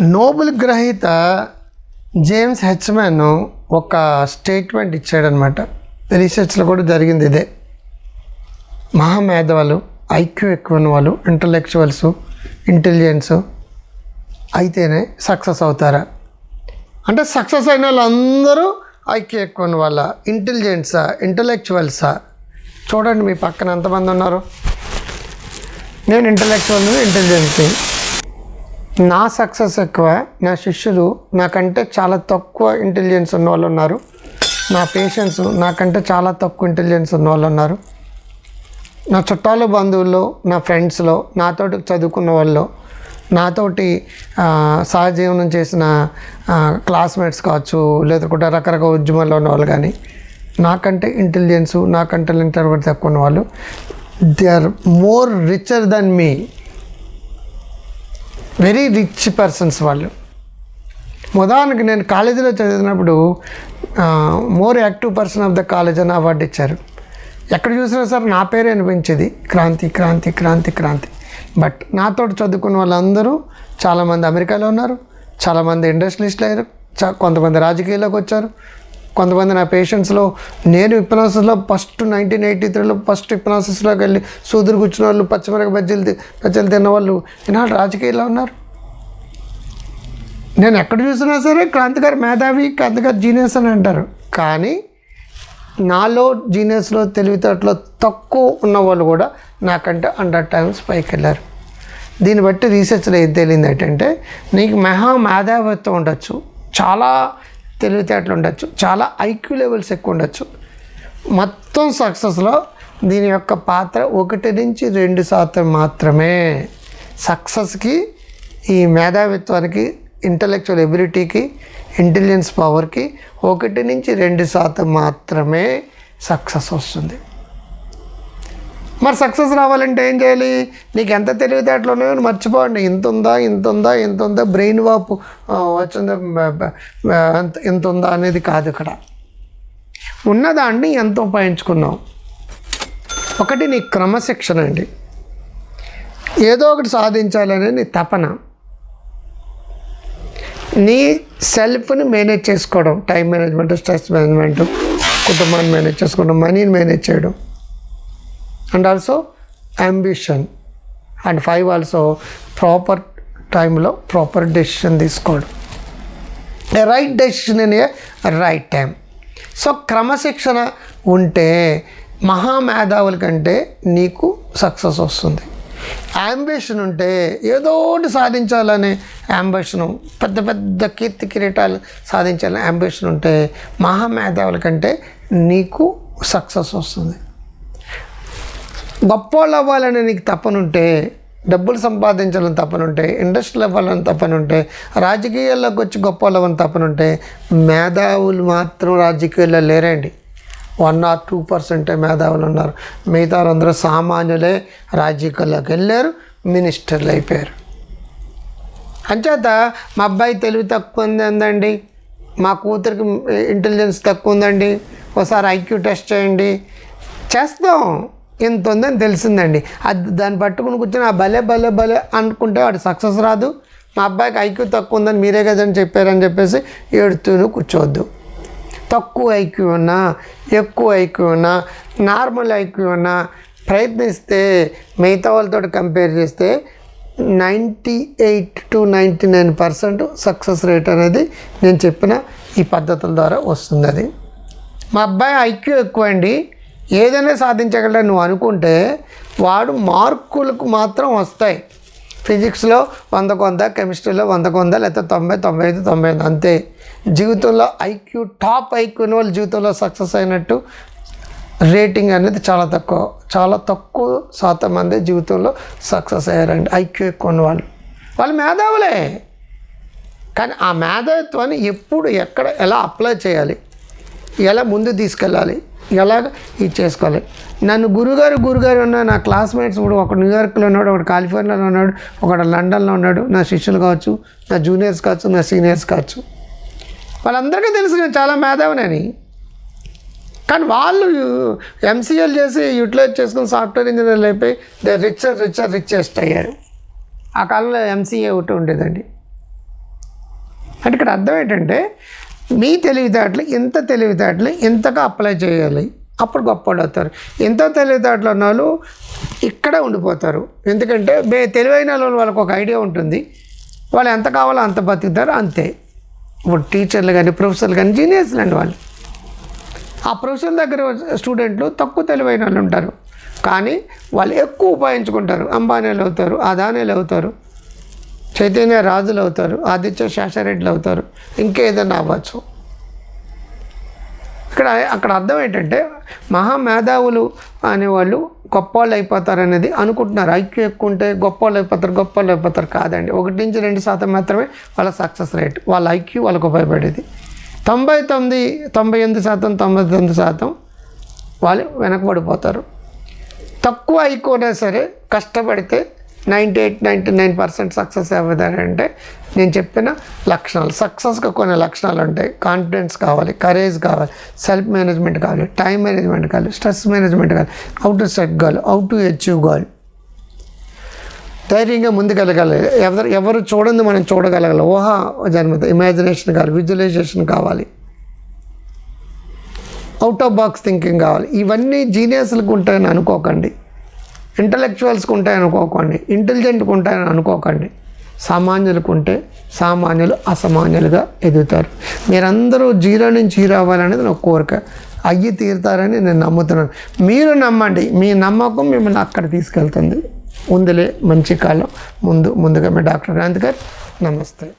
Nobel గ్రహీత James హెచ్మెన్ ఒక statement ఇచ్చాడనమాట రీసెర్చ్లో కూడా జరిగింది ఇదే. మహామేధవాళ్ళు ఐక్యూ ఎక్కువ ఉన్న వాళ్ళు ఇంటలెక్చువల్స్ ఇంటెలిజెన్స్ అయితేనే సక్సెస్ అవుతారా? అంటే సక్సెస్ అయిన వాళ్ళందరూ ఐక్యూ ఎక్కువ ఉన్న వాళ్ళ ఇంటెలిజెన్సా ఇంటలెక్చువల్సా. చూడండి మీ పక్కన ఎంతమంది ఉన్నారు. నేను ఇంటలెక్చువల్ని ఇంటెలిజెన్స్ని. నా సక్సెస్ ఎక్కువ నా శిష్యులు నాకంటే చాలా తక్కువ ఇంటెలిజెన్స్ ఉన్న వాళ్ళు ఉన్నారు. నా పేషెంట్స్ నాకంటే చాలా తక్కువ ఇంటెలిజెన్స్ ఉన్న వాళ్ళు ఉన్నారు. నా చుట్టాలు బంధువుల్లో నా ఫ్రెండ్స్లో నాతోటి చదువుకున్న వాళ్ళు నాతోటి సహజీవనం చేసిన క్లాస్మేట్స్ కావచ్చు లేదంటే రకరకాల ఉద్యమాల్లో ఉన్న వాళ్ళు కానీ నాకంటే ఇంటెలిజెన్స్ నాకంటే ఇంటర్వ్యూ తక్కువ ఉన్న వాళ్ళు they are more richer than me very rich persons వాళ్ళు. ఉదాహరణకి నేను కాలేజీలో చదివినప్పుడు more active person of the college అని అవార్డు ఇచ్చారు. ఎక్కడ చూసినా సరే నా పేరే అనిపించేది. క్రాంతి క్రాంతి క్రాంతి క్రాంతి. బట్ నాతో చదువుకున్న వాళ్ళందరూ చాలామంది అమెరికాలో ఉన్నారు చాలామంది ఇండస్ట్రియలిస్టులు అయ్యారు చ కొంతమంది రాజకీయాల్లోకి వచ్చారు కొంతమంది నా పేషెంట్స్లో నేను ఇప్నాసిస్లో ఫస్ట్ నైన్టీన్ ఎయిటీ త్రీలో ఫస్ట్ ఇప్పనాసిస్లోకి వెళ్ళి సూదురు కూర్చున్న వాళ్ళు పచ్చిమిరక బజ్జీలు బజ్జీలు తిన్నవాళ్ళు ఈనాడు రాజకీయాల్లో ఉన్నారు. నేను ఎక్కడ చూసినా సరే క్రాంతిగారు మేధావి క్రాంతిగారు జీనియస్ అని అంటారు. కానీ నాలో జీనియస్లో తెలివితేటలో తక్కువ ఉన్న వాళ్ళు కూడా నాకంటే హండ్రెడ్ టైమ్స్ పైకి వెళ్ళారు. దీన్ని బట్టి రీసెర్చ్లో ఏం తేలింది ఏంటంటే నీకు మహా మేధావిత్వం ఉండొచ్చు. చాలా తెలివితేటలు ఉండొచ్చు. చాలా ఐక్యూ లెవెల్స్ ఎక్కువ ఉండొచ్చు. మొత్తం సక్సెస్లో దీని యొక్క పాత్ర ఒకటి నుంచి రెండు శాతం మాత్రమే. సక్సెస్కి ఈ మేధావిత్వానికి ఇంటలెక్చువల్ ఎబిలిటీకి ఇంటెలిజెన్స్ పవర్కి ఒకటి నుంచి రెండు శాతం మాత్రమే సక్సెస్ వస్తుంది. మరి సక్సెస్ రావాలంటే ఏం చేయాలి? నీకు ఎంత తెలివితేటలు ఉన్నాయో మర్చిపోండి ఇంత ఉందా ఇంత ఉందా ఇంత ఉందా? బ్రెయిన్ వాపు వచ్చింది ఇంత ఉందా అనేది కాదు ఇక్కడ. ఉన్నదాన్ని ఎంత ఉపయోగించుకున్నావు ఒకటి నీ క్రమశిక్షణ అండి. ఏదో ఒకటి సాధించాలనే నీ తపన. నీ సెల్ఫ్ని మేనేజ్ చేసుకోవడం టైం మేనేజ్మెంట్ స్ట్రెస్ మేనేజ్మెంట్ కుటుంబాన్ని మేనేజ్ చేసుకోవడం మనీని మేనేజ్ చేయడం. And also ambition and five also proper టైంలో ప్రాపర్ డెసిషన్ తీసుకోవడం. A right decision in a right time so క్రమశిక్షణ ఉంటే మహామేధావుల కంటే నీకు సక్సెస్ వస్తుంది. అంబిషన్ ఉంటే ఏదో ఒకటి సాధించాలనే అంబిషను పెద్ద పెద్ద కీర్తి కిరీటాలు సాధించాలనే అంబిషన్ ఉంటే మహామేధావుల కంటే నీకు సక్సెస్ వస్తుంది. గొప్పోళ్ళు అవ్వాలని నీకు తప్పనుంటే డబ్బులు సంపాదించాలని తప్పనుంటే ఇండస్ట్రీలు అవ్వాలని తప్పనుంటే రాజకీయాల్లోకి వచ్చి గొప్ప అవ్వాలని తప్పనుంటే మేధావులు మాత్రం రాజకీయాల్లో లేరండి. వన్ ఆర్ టూ పర్సెంటే మేధావులు ఉన్నారు. మిగతా వాళ్ళందరూ సామాన్యులే రాజకీయాల్లోకి వెళ్ళారు మినిస్టర్లు అయిపోయారు. అంచేత మా అబ్బాయి తెలివి తక్కువ ఉంది అందండి. మా కూతురికి ఇంటెలిజెన్స్ తక్కువ ఉందండి. ఒకసారి ఐక్యూ టెస్ట్ చేయండి. చేస్తాం. ఎంత ఉందని తెలిసిందండి. అది దాన్ని పట్టుకుని కూర్చొని ఆ భలే భలే భలే అనుకుంటే వాడు సక్సెస్ రాదు. మా అబ్బాయికి ఐక్యూ తక్కువ ఉందని మీరే కదని చెప్పారని చెప్పేసి ఏడుతూనే కూర్చోవద్దు. తక్కువ ఐక్యూ ఉన్నా ఎక్కువ ఐక్యూ ఉన్నా నార్మల్ ఐక్యూ ఉన్నా ప్రయత్నిస్తే మిగతా వాళ్ళతో కంపేర్ చేస్తే ninety eight to ninety nine percent success rate అనేది నేను చెప్పిన ఈ పద్ధతుల ద్వారా వస్తుంది అది. మా అబ్బాయి ఐక్యూ ఎక్కువ అండి ఏదైనా సాధించగలడని నువ్వు అనుకుంటే వాడు మార్కులకు మాత్రం వస్తాయి. ఫిజిక్స్లో వంద కొంద కెమిస్ట్రీలో వంద కొంద లేకపోతే తొంభై తొంభై ఐదు తొంభై ఐదు అంతే. జీవితంలో ఐక్యూ టాప్ ఐక్యూ వాళ్ళు జీవితంలో సక్సెస్ అయినట్టు రేటింగ్ అనేది చాలా తక్కువ చాలా తక్కువ శాతం మంది జీవితంలో సక్సెస్ అయ్యారండి ఐక్యూ ఎక్కువ ఉన్న వాళ్ళు. వాళ్ళు మేధావులే. కానీ ఆ మేధావిత్వాన్ని ఎప్పుడు ఎక్కడ ఎలా అప్లై చేయాలి? ఎలా ముందు తీసుకెళ్ళాలి? ఎలాగ ఇది చేసుకోవాలి. నన్ను గురుగారు గురుగారు ఉన్న నా క్లాస్మేట్స్ కూడా ఒకడు న్యూయార్క్లో ఉన్నాడు ఒకడు కాలిఫోర్నియాలో ఉన్నాడు ఒకడు లండన్లో ఉన్నాడు నా శిష్యులు కావచ్చు నా జూనియర్స్ కావచ్చు నా సీనియర్స్ కావచ్చు. వాళ్ళందరికీ తెలుసు నేను చాలా మేధావునని. కానీ వాళ్ళు ఎంసీఎల్ చేసి యూటిలైజ్ చేసుకుని సాఫ్ట్వేర్ ఇంజనీర్లు అయిపోయి దే రిచర్ రిచర్ రిచెస్ట్ అయ్యారు. ఆ కాలంలో ఎంసీఏ ఒకటి ఉండేదండి. అంటే ఇక్కడ అర్థం ఏంటంటే మీ తెలివితేటలు ఎంత తెలివితేటలు ఎంతగా అప్లై చేయాలి. అప్పుడు గొప్పవాళ్ళు అవుతారు. ఎంతో తెలివితేటలు ఉన్న వాళ్ళు ఇక్కడే ఉండిపోతారు. ఎందుకంటే మే తెలివైన వాళ్ళు వాళ్ళకి ఒక ఐడియా ఉంటుంది. వాళ్ళు ఎంత కావాలో అంత బతుకుతారు అంతే. ఇప్పుడు టీచర్లు కానీ ప్రొఫెసర్లు కానీ జీనియస్లు అండి వాళ్ళు. ఆ ప్రొఫెసర్ దగ్గర స్టూడెంట్లు తక్కువ తెలివైన వాళ్ళు ఉంటారు. కానీ వాళ్ళు ఎక్కువ ఉపయోగించుకుంటారు. అంబానీలు అవుతారు అదానీలు అవుతారు. చైతన్య రాజులు అవుతారు ఆదిత్య శాసరెడ్డిలు అవుతారు ఇంకేదైనా అవ్వచ్చు. ఇక్కడ అక్కడ అర్థం ఏంటంటే మహామేధావులు అనేవాళ్ళు గొప్పవాళ్ళు అయిపోతారు అనేది అనుకుంటున్నారు. ఐక్యూ ఎక్కువ ఉంటే గొప్పవాళ్ళు అయిపోతారు గొప్పవాళ్ళు అయిపోతారు కాదండి. ఒకటి నుంచి రెండు శాతం మాత్రమే వాళ్ళ సక్సెస్ రేట్ వాళ్ళ ఐక్యూ వాళ్ళకు ఉపయోగపడేది. తొంభై తొమ్మిది తొంభై ఎనిమిది శాతం తొంభై తొమ్మిది శాతం వాళ్ళు వెనకబడిపోతారు. తక్కువ అయిపోయినా సరే కష్టపడితే ninety eight ninety nine percent success అంటే నేను చెప్పిన లక్షణాలు. సక్సెస్గా కొన్ని లక్షణాలు ఉంటాయి. కాన్ఫిడెన్స్ కావాలి కరేజ్ కావాలి సెల్ఫ్ మేనేజ్మెంట్ కావాలి టైం మేనేజ్మెంట్ కావాలి స్ట్రెస్ మేనేజ్మెంట్ కావాలి హౌ టు సెట్ కావాలి హౌ టు అచీవ్ కావాలి ధైర్యంగా ముందుకెళ్ళగలగాలి. ఎవరు ఎవరు చూడండి మనం చూడగలగాలి. ఊహ జన్మత ఇమాజినేషన్ కావాలి విజువలైజేషన్ కావాలి. అవుట్ ఆఫ్ బాక్స్ థింకింగ్ కావాలి. ఇవన్నీ జీనియస్లకు ఉంటాయని అనుకోకండి. ఇంటలెక్చువల్స్కి ఉంటాయని అనుకోకండి. ఇంటెలిజెంట్కి ఉంటాయని అనుకోకండి. సామాన్యులకు ఉంటే సామాన్యులు అసామాన్యులుగా ఎదుగుతారు. మీరందరూ జీరో నుంచి హీరో అవ్వాలనేది నా కోరిక. అయ్యి తీరుతారని నేను నమ్ముతున్నాను. మీరు నమ్మండి. మీ నమ్మకం మిమ్మల్ని అక్కడ తీసుకెళ్తుంది. ఉందిలే మంచి కాలం. ముందు ముందుగా మీ డాక్టర్ గాంధీ గారు. నమస్తే.